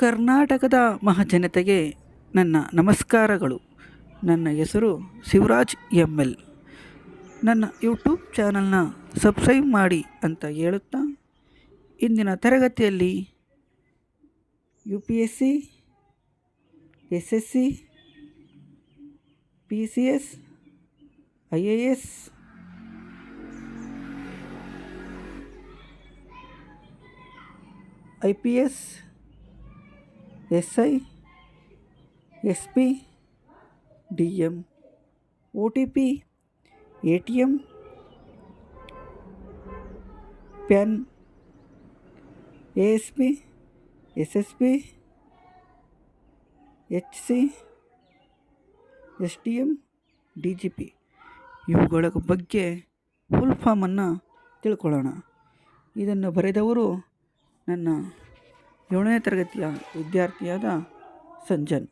ಕರ್ನಾಟಕದ ಮಹಾಜನತೆಗೆ ನನ್ನ ನಮಸ್ಕಾರಗಳು. ನನ್ನ ಹೆಸರು ಶಿವರಾಜ್ ಎಂ ಎಲ್. ನನ್ನ ಯೂಟ್ಯೂಬ್ ಚಾನಲ್ನ ಸಬ್ಸ್ಕ್ರೈಬ್ ಮಾಡಿ ಅಂತ ಹೇಳುತ್ತಾ, ಇಂದಿನ ತರಗತಿಯಲ್ಲಿ U P S C S S C P C S I A S I P S S I S P D M O T P A T M PAN A S P S S P H C S D M D G P ಇವುಗಳ ಬಗ್ಗೆ full ಫಾರ್ಮನ್ನು ತಿಳ್ಕೊಳ್ಳೋಣ. ಇದನ್ನು ಬರೆದವರು ನನ್ನ ಏಳನೇ ತರಗತಿಯ ವಿದ್ಯಾರ್ಥಿಯಾದ ಸಂಜನ್.